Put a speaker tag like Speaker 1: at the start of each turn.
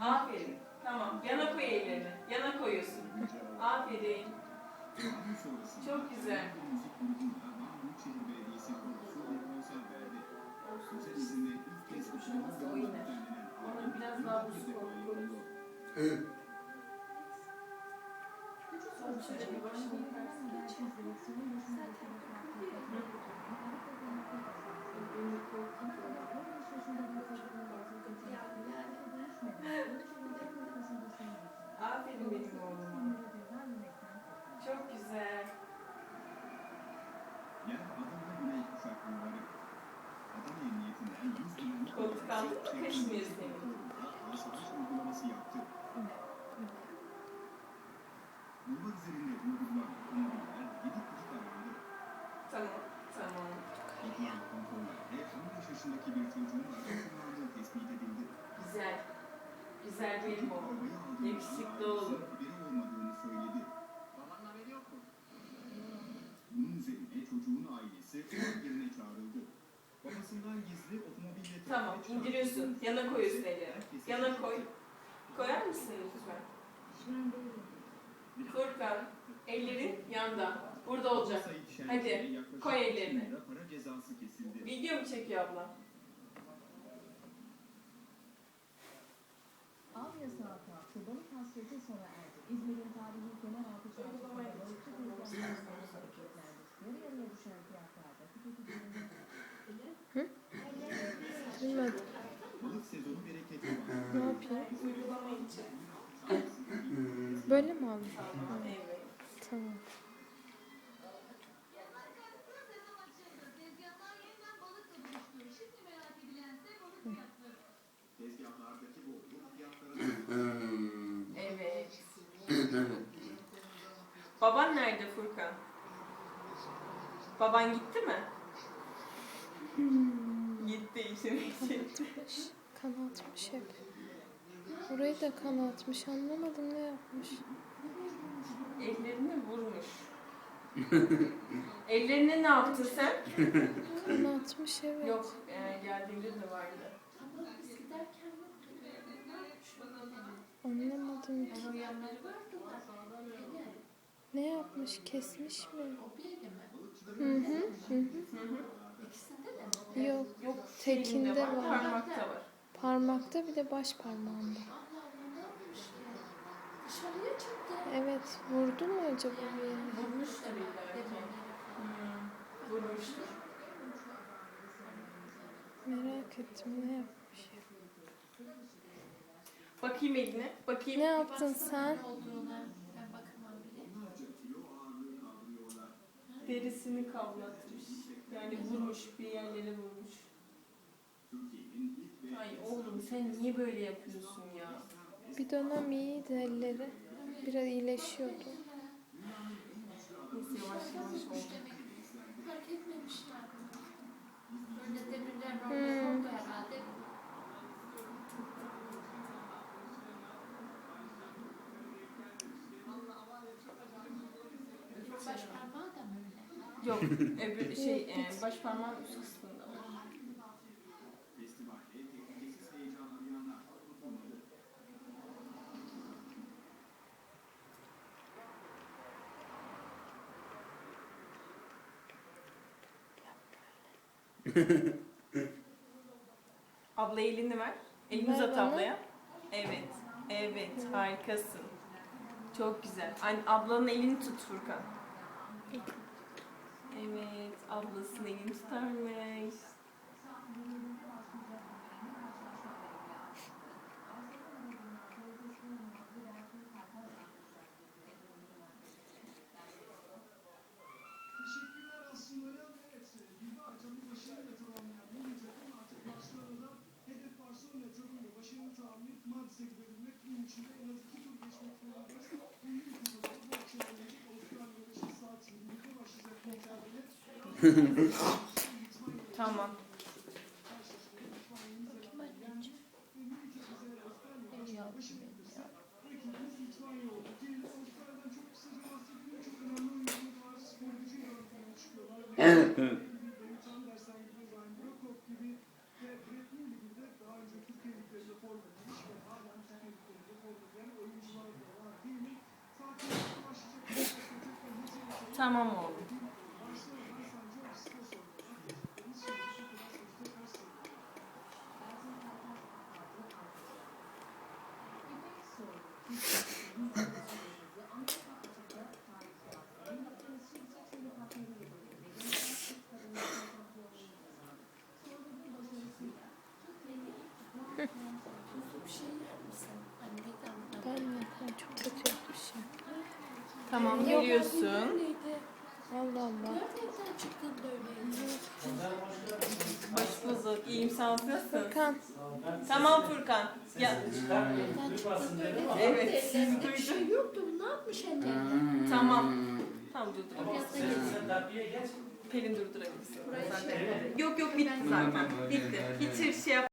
Speaker 1: Aferin. Tamam. Yana koy ellerini. Yana koyuyorsun. Aferin. Çok güzel. Onu biraz daha usul koyuyoruz.
Speaker 2: Evet.
Speaker 1: Sonra şöyle bir başını yıkarsın.
Speaker 3: Çocuğun araba kullandığı tespit edildi.
Speaker 1: Güzel. Güzel benim
Speaker 3: aldığı
Speaker 1: Yakışıklı oğlum.
Speaker 3: Bunun üzerine çocuğun ailesi yerine çağrıldı. Babasından gizli otomobille
Speaker 1: Tamam. indiriyorsun. Yana koyuyorsun.
Speaker 3: Herkese
Speaker 1: Yana koy. Koyar mısın lütfen? Furkan. Ellerin yanda. Burada olacak. Hadi, koy ellerini.
Speaker 3: 100 lira Para cezası kesildi.
Speaker 1: Video mu çekiyor abla?
Speaker 4: Av yasağı kalktı. Balık hasreti sona erdi. İzmir'in tarihi Kemeraltı çarşısında balıkçı tezgahlarında hareketlerdi. Yarı yarıya düşen fiyatlarda tüketicilerin
Speaker 1: Uygulama için.
Speaker 2: Böyle mi?
Speaker 1: Tamam. Evet.
Speaker 2: Tamam.
Speaker 1: Evet. Baban nerede Furkan? Baban gitti mi? Gitti işine gitti.
Speaker 2: Kanatmış hep. Burayı da kanatmış. Anlamadım ne yapmış.
Speaker 1: Ellerini vurmuş. Ellerine ne yaptın sen?
Speaker 2: Kanatmış evet.
Speaker 1: Yok, e, geldiğinde de vardı.
Speaker 2: Anlamadım ki. Ne yapmış? Kesmiş mi? Hı hı. hı, hı. Yok.
Speaker 1: Yok,
Speaker 2: Tekinde
Speaker 1: var. parmakta var.
Speaker 2: Parmakta bir de baş parmağında. Evet. Vurdu mu acaba bir yere?
Speaker 1: Vurmuştur.
Speaker 2: Merak ettim ne yapmış.
Speaker 1: Bakayım eline, bakayım.
Speaker 2: Ne yaptın sen?
Speaker 1: Derisini kavlatmış. Yani vurmuş, bir yerlere vurmuş. Ay oğlum sen niye böyle yapıyorsun ya?
Speaker 2: Bir dönem iyiydi elleri. Biraz iyileşiyordu.
Speaker 1: Neyse yavaş yavaş oldu.
Speaker 5: Fark etmemişler. Böyle demirler
Speaker 2: Hmm.
Speaker 5: oldu herhalde. Baş parmağı da mı öyle?
Speaker 1: Yok, öbür şey, e, baş parmağın üst kısmında Abla elini ver. Elini uzat
Speaker 2: bana.
Speaker 1: ablaya. Evet, evet harikasın. Çok güzel. Anne, ablanın elini tut Furkan. Evet, ablasının elini tutarmış. Tamam.
Speaker 6: Rakibimiz
Speaker 2: kötü yapmışım.
Speaker 1: Tamam geliyorsun.
Speaker 2: Allah Allah.
Speaker 5: Gerçekten çıktığında öyleydi.
Speaker 1: Hoş bulduk. İyiyim ol. Nasılsın?
Speaker 2: Furkan.
Speaker 1: Tamam Furkan. Ya. Evet,
Speaker 5: Ellerinde bir şey yoktu. Bu ne yapmış ellerinde?
Speaker 1: tamam. Tamam durdurabilirsin. Pelin durdurabilirsin. Sen
Speaker 5: şey.
Speaker 1: Yok yok bitti zaten. Bitti. Bitir şey yap.